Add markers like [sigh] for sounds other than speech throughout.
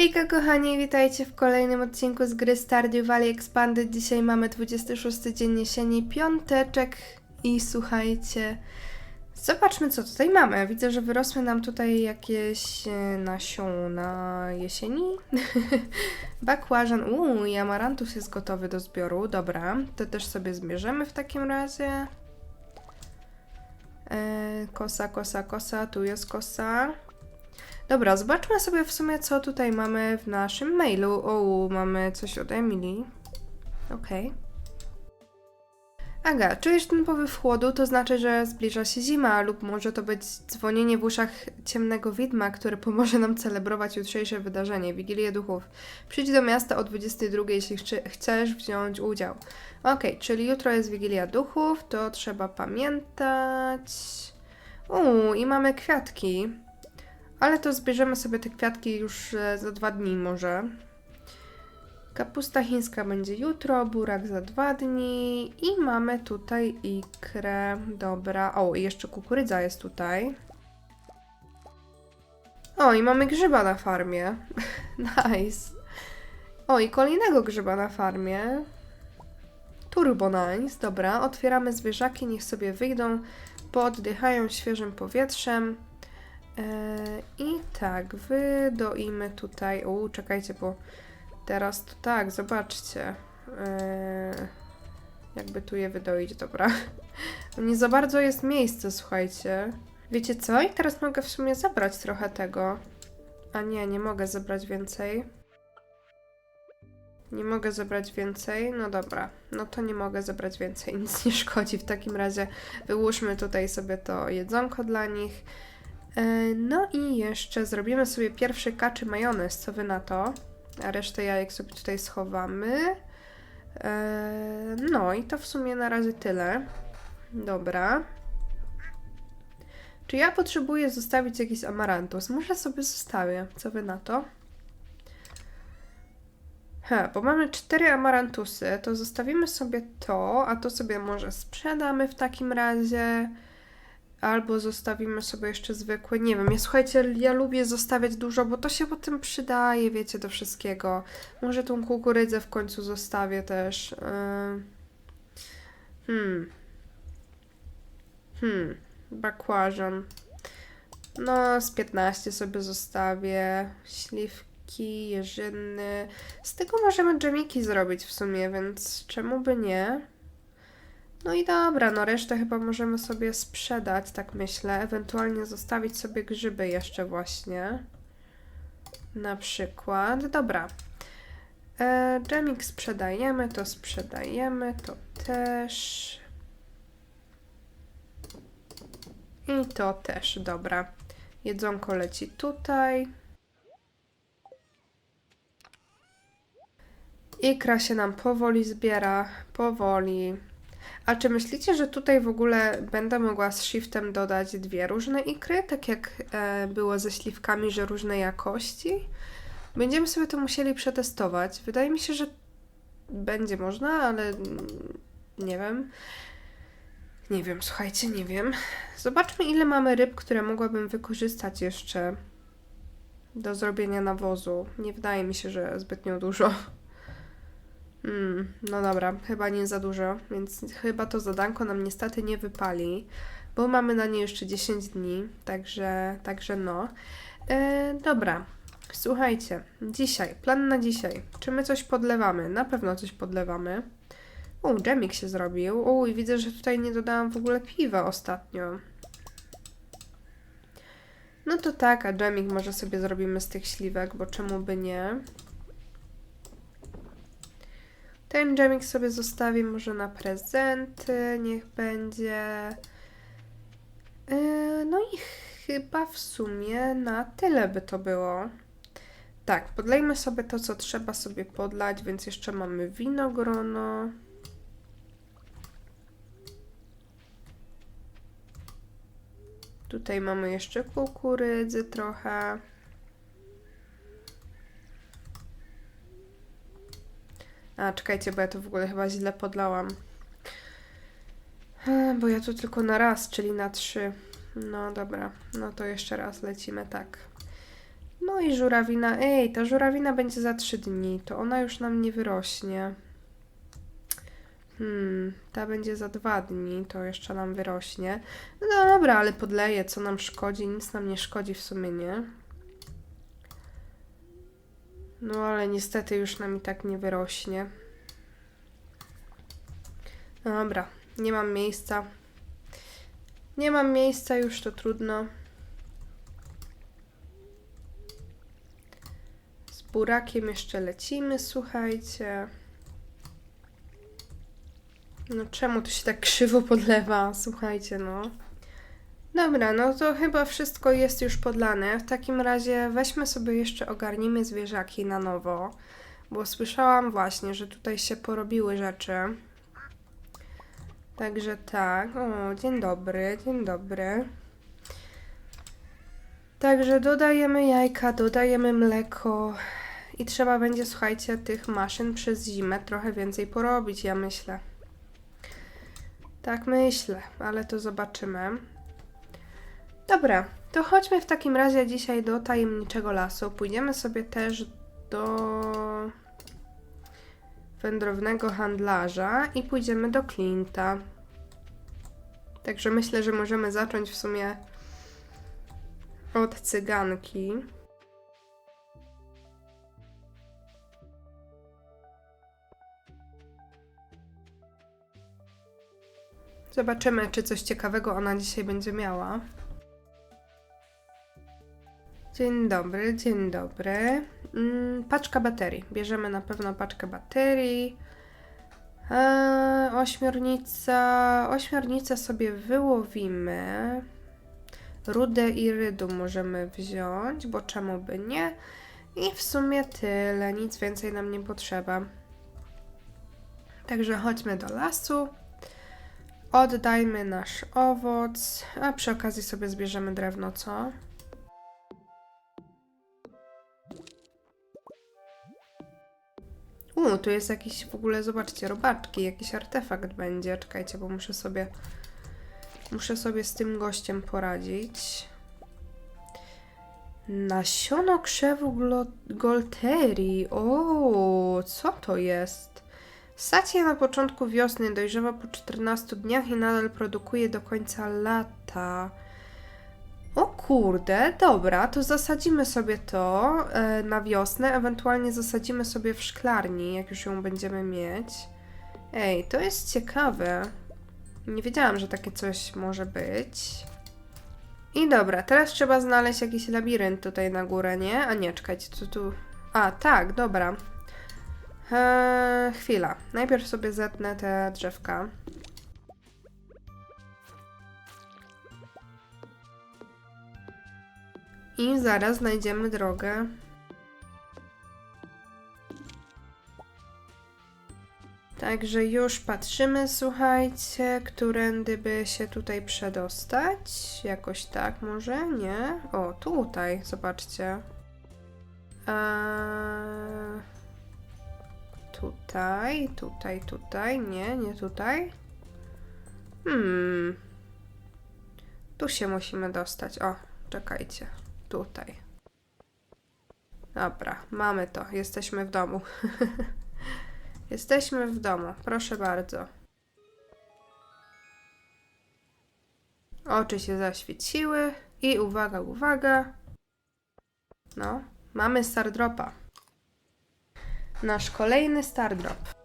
Hejka kochani, witajcie w kolejnym odcinku z gry Stardew Valley Expanded. Dzisiaj mamy 26 dzień jesieni, piąteczek i słuchajcie, zobaczmy co tutaj mamy. Widzę, że wyrosły nam tutaj jakieś e, nasiona jesieni. [laughs] Bakłażan, uuu i amarantus jest gotowy do zbioru, dobra, to też sobie zbierzemy w takim razie. E, kosa, kosa, kosa, tu jest kosa. Dobra, zobaczmy sobie w sumie, co tutaj mamy w naszym mailu. O, mamy coś od Emily. Okej. Aga, czujesz ten powiew chłodu? To znaczy, że zbliża się zima, lub może to być dzwonienie w uszach ciemnego widma, które pomoże nam celebrować jutrzejsze wydarzenie, Wigilię Duchów. Przyjdź do miasta o 22, jeśli chci- chcesz wziąć udział. Okej, czyli jutro jest Wigilia Duchów, to trzeba pamiętać. Uuu, i mamy kwiatki. Ale to zbierzemy sobie te kwiatki już e, za dwa dni może. Kapusta chińska będzie jutro, burak za dwa dni i mamy tutaj ikrę. Dobra. O, i jeszcze kukurydza jest tutaj. O, i mamy grzyba na farmie. [laughs] nice. O, i kolejnego grzyba na farmie. Turbo nice. Dobra, otwieramy zwierzaki, niech sobie wyjdą, pooddychają świeżym powietrzem. Eee, I tak, wydoimy tutaj. U, czekajcie, bo teraz to tak, zobaczcie. Eee, jakby tu je wydoić, dobra. [laughs] Nie za bardzo jest miejsce, słuchajcie. Wiecie co? I teraz mogę w sumie zabrać trochę tego. A nie, nie mogę zebrać więcej. Nie mogę zebrać więcej. No dobra, no to nie mogę zebrać więcej. [laughs] Nic nie szkodzi. W takim razie wyłóżmy tutaj sobie to jedzonko dla nich. E, No i jeszcze zrobimy sobie pierwszy kaczy majonez, co wy na to? A resztę jajek sobie tutaj schowamy. E, No i to w sumie na razie tyle. Dobra. Czy ja potrzebuję zostawić jakiś amarantus? Może sobie zostawię. Co wy na to? He, bo mamy cztery amarantusy, to zostawimy sobie to, a to sobie może sprzedamy w takim razie. Albo zostawimy sobie jeszcze zwykłe. Nie wiem, ja słuchajcie, ja lubię zostawiać dużo, bo to się potem przydaje, wiecie, do wszystkiego. Może tą kukurydzę w końcu zostawię też. Yy. Hmm. Hmm. Bakłażan. No, z 15 sobie zostawię. Śliwki, jeżyny. Z tego możemy dżemiki zrobić w sumie, więc czemu by nie? No i dobra, no resztę chyba możemy sobie sprzedać, tak myślę. Ewentualnie zostawić sobie grzyby jeszcze właśnie. Na przykład. Dobra. E, sprzedajemy, to sprzedajemy, to też. I to też, dobra. Jedzonko leci tutaj. Ikra się nam powoli zbiera, powoli. A czy myślicie, że tutaj w ogóle będę mogła z shiftem dodać dwie różne ikry, tak jak e, było ze śliwkami, że różne jakości? Będziemy sobie to musieli przetestować. Wydaje mi się, że będzie można, ale mm, nie wiem. Nie wiem, słuchajcie, nie wiem. Zobaczmy, ile mamy ryb, które mogłabym wykorzystać jeszcze do zrobienia nawozu. Nie wydaje mi się, że zbytnio dużo. Hmm, no dobra, chyba nie za dużo, więc chyba to zadanko nam niestety nie wypali, bo mamy na nie jeszcze 10 dni, także, także no. E, dobra, słuchajcie, dzisiaj, plan na dzisiaj. Czy my coś podlewamy? Na pewno coś podlewamy. U, dżemik się zrobił. U, i widzę, że tutaj nie dodałam w ogóle piwa ostatnio. No to tak, a dżemik może sobie zrobimy z tych śliwek, bo czemu by nie? Ten dżemik sobie zostawię może na prezenty, niech będzie. Yy, no i chyba w sumie na tyle by to było. Tak, podlejmy sobie to, co trzeba sobie podlać, więc jeszcze mamy winogrono. Tutaj mamy jeszcze kukurydzy trochę. A, czekajcie, bo ja to w ogóle chyba źle podlałam. E, Bo ja tu tylko na raz, czyli na trzy. No dobra, no to jeszcze raz lecimy tak. No i żurawina. Ej, ta żurawina będzie za trzy dni. To ona już nam nie wyrośnie. Hmm, ta będzie za dwa dni, to jeszcze nam wyrośnie. No dobra, ale podleję, co nam szkodzi? Nic nam nie szkodzi w sumie, nie? No ale niestety już nam i tak nie wyrośnie. Dobra, nie mam miejsca. Nie mam miejsca, już to trudno. Z burakiem jeszcze lecimy, słuchajcie. No czemu to się tak krzywo podlewa? Słuchajcie, no. Dobra, no to chyba wszystko jest już podlane. W takim razie weźmy sobie jeszcze ogarnijmy zwierzaki na nowo, bo słyszałam właśnie, że tutaj się porobiły rzeczy. Także tak. O, dzień dobry, dzień dobry. Także dodajemy jajka, dodajemy mleko i trzeba będzie, słuchajcie, tych maszyn przez zimę trochę więcej porobić, ja myślę. Tak myślę, ale to zobaczymy. Dobra, to chodźmy w takim razie dzisiaj do tajemniczego lasu. Pójdziemy sobie też do wędrownego handlarza i pójdziemy do Clint'a. Także myślę, że możemy zacząć w sumie od cyganki. Zobaczymy, czy coś ciekawego ona dzisiaj będzie miała. Dzień dobry, dzień dobry. Mm, paczka baterii. Bierzemy na pewno paczkę baterii. Eee, ośmiornica. Sobie wyłowimy. Rudę i rydu możemy wziąć, bo czemu by nie? I w sumie tyle, nic więcej nam nie potrzeba. Także chodźmy do lasu. Oddajmy nasz owoc, a przy okazji sobie zbierzemy drewno, co? U, tu jest jakiś w ogóle, zobaczcie, robaczki, jakiś artefakt będzie. Czekajcie, bo muszę sobie muszę sobie z tym gościem poradzić. Nasiono krzewu golterii. O, co to jest? Sadź je na początku wiosny, dojrzewa po 14 dniach i nadal produkuje do końca lata. Kurde, dobra, to zasadzimy sobie to e, na wiosnę, ewentualnie zasadzimy sobie w szklarni, jak już ją będziemy mieć. Ej, to jest ciekawe. Nie wiedziałam, że takie coś może być. I dobra, teraz trzeba znaleźć jakiś labirynt tutaj na górę, nie? A nie, czekajcie, co tu... A, tak, dobra. Eee, chwila. Najpierw sobie zetnę te drzewka. I zaraz znajdziemy drogę. Także już patrzymy, słuchajcie, którędy by się tutaj przedostać. Jakoś tak może, nie? O, tutaj, zobaczcie. Eee, tutaj, tutaj, tutaj, nie, nie tutaj. Hmm. Tu się musimy dostać. O, czekajcie. Tutaj. Dobra, mamy to. Jesteśmy w domu. [laughs] Jesteśmy w domu. Proszę bardzo. Oczy się zaświeciły i uwaga, uwaga. No, mamy Stardropa. Nasz kolejny Stardrop.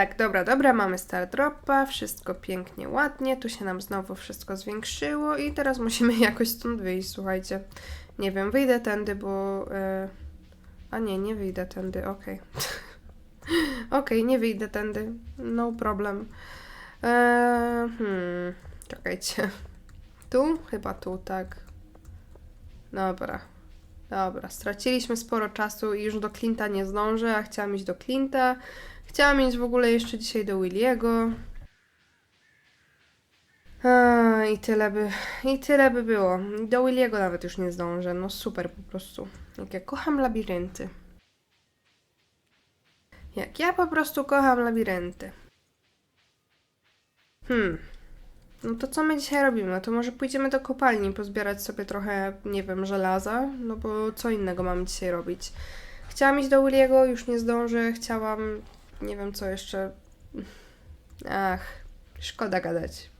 Tak, dobra, dobra, mamy Stardropa, wszystko pięknie, ładnie, tu się nam znowu wszystko zwiększyło i teraz musimy [laughs] jakoś stąd wyjść, słuchajcie. Nie wiem, wyjdę tędy, bo... e, A nie, nie wyjdę tędy, okej. [laughs] okej, nie wyjdę tędy, no problem. E, hmm, czekajcie. Tu? Chyba tu, tak. Dobra. Dobra, straciliśmy sporo czasu i już do Clint'a nie zdążę, a chciałam iść do Clint'a. Chciałam iść w ogóle jeszcze dzisiaj do Williego. A, I tyle by, i tyle by było. Do Williego nawet już nie zdążę. No super po prostu. Jak ja kocham labirynty. Jak ja po prostu kocham labirynty. Hmm. No to co my dzisiaj robimy? No To może pójdziemy do kopalni, pozbierać sobie trochę, nie wiem, żelaza, no bo co innego mamy dzisiaj robić. Chciałam iść do Williego, już nie zdążę, chciałam, nie wiem co jeszcze. Ach, szkoda gadać.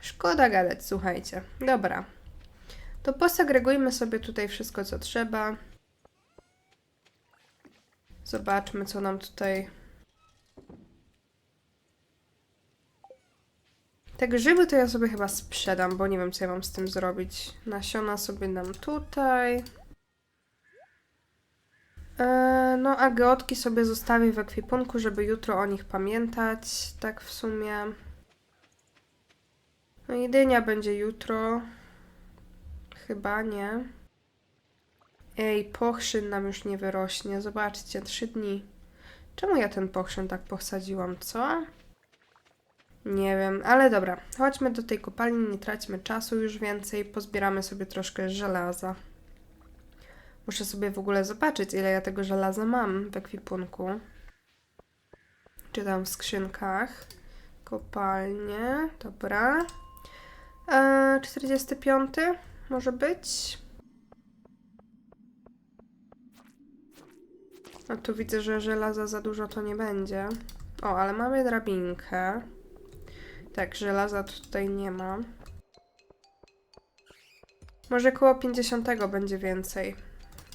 Szkoda gadać, słuchajcie. Dobra. To posegregujmy sobie tutaj wszystko, co trzeba. Zobaczmy, co nam tutaj. Te grzyby to ja sobie chyba sprzedam, bo nie wiem, co ja mam z tym zrobić. Nasiona sobie dam tutaj. E, No, a geotki sobie zostawię w ekwipunku, żeby jutro o nich pamiętać. Tak w sumie. No, jedynia będzie jutro. Chyba nie. Ej, pochrzyn nam już nie wyrośnie. Zobaczcie, trzy dni. Czemu ja ten pochrzyn tak posadziłam, co? Nie wiem, ale dobra. Chodźmy do tej kopalni, nie traćmy czasu już więcej. Pozbieramy sobie troszkę żelaza. Muszę sobie w ogóle zobaczyć, ile ja tego żelaza mam w ekwipunku. Czy tam w skrzynkach. Kopalnie, dobra. Eee, 45 może być. A tu widzę, że żelaza za dużo to nie będzie. O, ale mamy drabinkę. Tak, żelaza tutaj nie ma. Może koło 50 będzie więcej,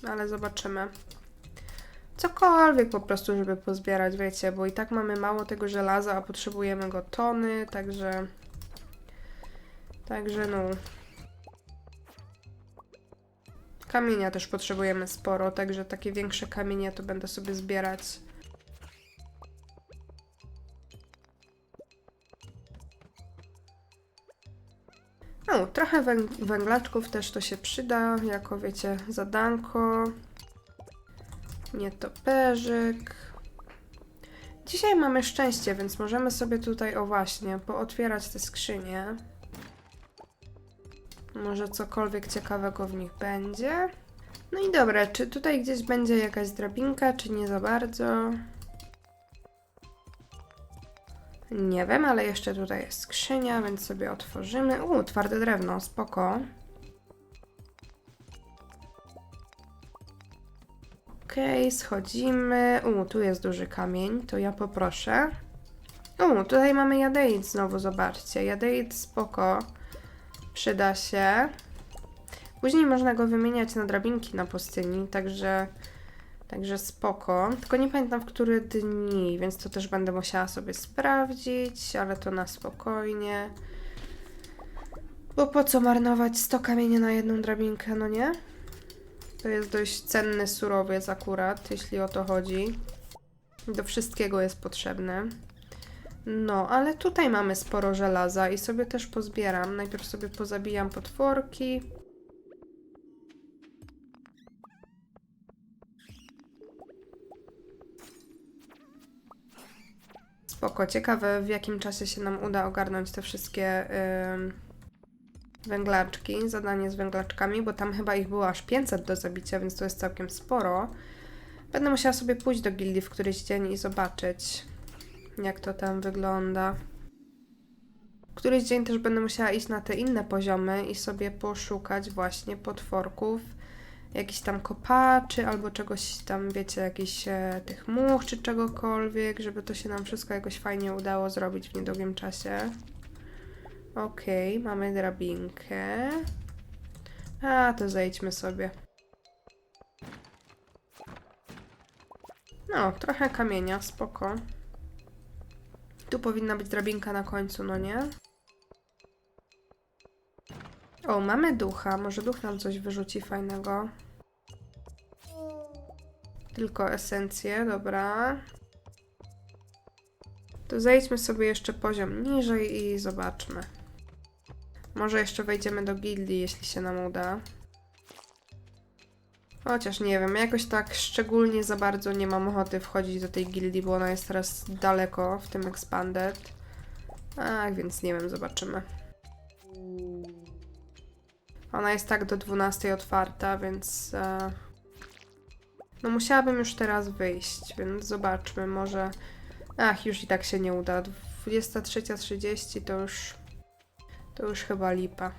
ale zobaczymy. Cokolwiek po prostu, żeby pozbierać, wiecie, bo i tak mamy mało tego żelaza, a potrzebujemy go tony, także... Także no... Kamienia też potrzebujemy sporo, także takie większe kamienie to będę sobie zbierać. Trochę węg- węglaczków też to się przyda, jako wiecie, zadanko. Nietoperzyk. Dzisiaj mamy szczęście, więc możemy sobie tutaj, o właśnie, pootwierać te skrzynie. Może cokolwiek ciekawego w nich będzie. No i dobra, czy tutaj gdzieś będzie jakaś drabinka, czy nie za bardzo? Nie wiem, ale jeszcze tutaj jest skrzynia, więc sobie otworzymy. U, twarde drewno, spoko. Okej, schodzimy. U, tu jest duży kamień, to ja poproszę. U, tutaj mamy jadeit znowu, zobaczcie. Jadeit spoko. Przyda się. Później można go wymieniać na drabinki na pustyni, także, także spoko. Tylko nie pamiętam w które dni, więc to też będę musiała sobie sprawdzić, ale to na spokojnie. Bo po co marnować 100 kamienia na jedną drabinkę, no nie? To jest dość cenny surowiec akurat, jeśli o to chodzi. Do wszystkiego jest potrzebny. No, ale tutaj mamy sporo żelaza i sobie też pozbieram. Najpierw sobie pozabijam potworki. Spoko, ciekawe w jakim czasie się nam uda ogarnąć te wszystkie ym, węglaczki, zadanie z węglaczkami, bo tam chyba ich było aż 500 do zabicia, więc to jest całkiem sporo. Będę musiała sobie pójść do gildii w któryś dzień i zobaczyć, jak to tam wygląda. Któryś dzień też będę musiała iść na te inne poziomy i sobie poszukać właśnie potworków, jakichś tam kopaczy albo czegoś tam, wiecie, jakichś e, tych much czy czegokolwiek, żeby to się nam wszystko jakoś fajnie udało zrobić w niedługim czasie. Okej, mamy drabinkę. A, to zejdźmy sobie. No, trochę kamienia, spoko. Tu powinna być drabinka na końcu, no nie? O, mamy ducha. Może duch nam coś wyrzuci fajnego. Tylko esencję, dobra. To zejdźmy sobie jeszcze poziom niżej i zobaczmy. Może jeszcze wejdziemy do gildii, jeśli się nam uda. Chociaż nie wiem, jakoś tak szczególnie za bardzo nie mam ochoty wchodzić do tej gildii, bo ona jest teraz daleko w tym Expanded. A, więc nie wiem, zobaczymy. Ona jest tak do 12 otwarta, więc. E, No musiałabym już teraz wyjść, więc zobaczmy, może... Ach, już i tak się nie uda. 23.30 to już... To już chyba lipa.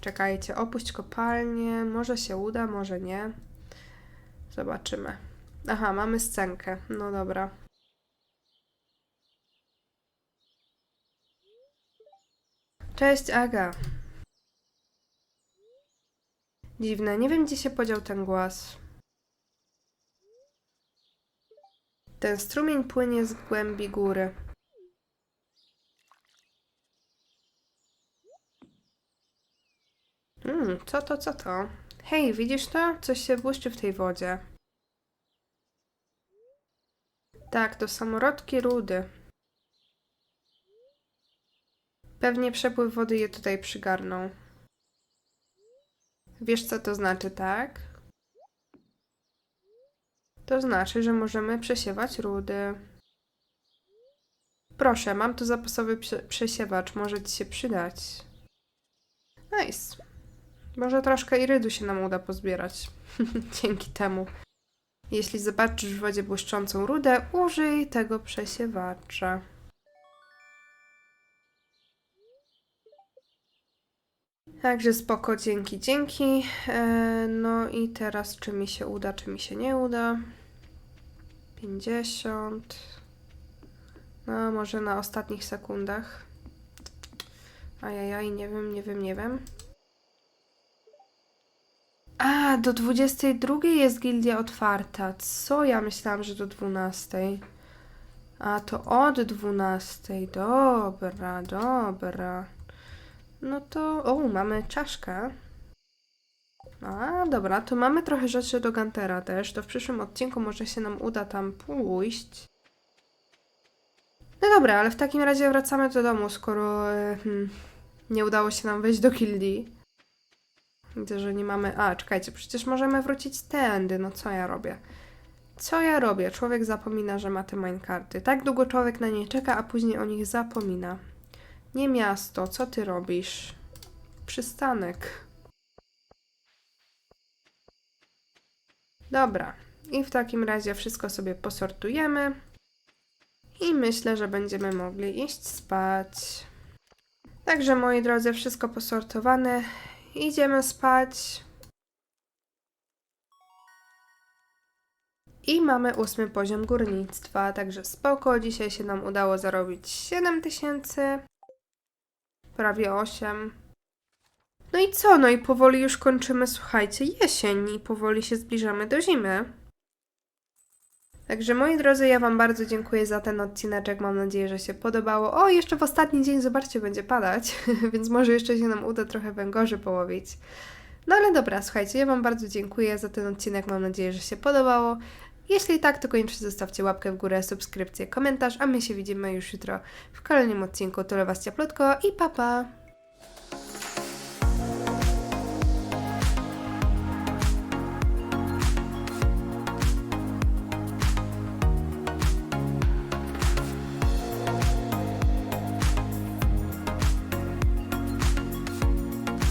Czekajcie, opuść kopalnię. Może się uda, może nie. Zobaczymy. Aha, mamy scenkę. No dobra. Cześć, Aga. Dziwne, nie wiem gdzie się podział ten głos. Ten strumień płynie z głębi góry. Mm, co to, co to? Hej, widzisz to? Coś się błyszczy w tej wodzie. Tak, to samorodki rudy. Pewnie przepływ wody je tutaj przygarnął. Wiesz, co to znaczy, tak? To znaczy, że możemy przesiewać rudy. Proszę, mam tu zapasowy prze- przesiewacz, może ci się przydać. Nice. Może troszkę irydu się nam uda pozbierać. [laughs] Dzięki temu. Jeśli zobaczysz w wodzie błyszczącą rudę, użyj tego przesiewacza. Także spoko, dzięki, dzięki. E, no i teraz czy mi się uda, czy mi się nie uda. 50. No, może na ostatnich sekundach. Ajajaj, nie wiem, nie wiem, nie wiem. A, do 22 jest gildia otwarta. Co? Ja myślałam, że do 12. A, to od 12. Dobra, dobra. No to. O, mamy czaszkę. A, dobra, to mamy trochę rzeczy do Gantera też. To w przyszłym odcinku może się nam uda tam pójść. No dobra, ale w takim razie wracamy do domu, skoro e, hmm, nie udało się nam wejść do gildii. Widzę, że nie mamy. A, czekajcie, przecież możemy wrócić tędy. No co ja robię? Co ja robię? Człowiek zapomina, że ma te minekarty. Tak długo człowiek na nie czeka, a później o nich zapomina. Nie miasto, co ty robisz? Przystanek. Dobra. I w takim razie wszystko sobie posortujemy. I myślę, że będziemy mogli iść spać. Także moi drodzy, wszystko posortowane. Idziemy spać. I mamy ósmy poziom górnictwa, także spoko. Dzisiaj się nam udało zarobić 7 tysięcy. Prawie 8. No i co? No i powoli już kończymy, słuchajcie, jesień i powoli się zbliżamy do zimy. Także moi drodzy, ja Wam bardzo dziękuję za ten odcineczek. Mam nadzieję, że się podobało. O, jeszcze w ostatni dzień, zobaczcie, będzie padać, [laughs] więc może jeszcze się nam uda trochę węgorzy połowić. No ale dobra, słuchajcie, ja Wam bardzo dziękuję za ten odcinek. Mam nadzieję, że się podobało. Jeśli tak, to koniecznie zostawcie łapkę w górę, subskrypcję, komentarz, a my się widzimy już jutro w kolejnym odcinku. Tyle Was cieplutko i papa! Pa.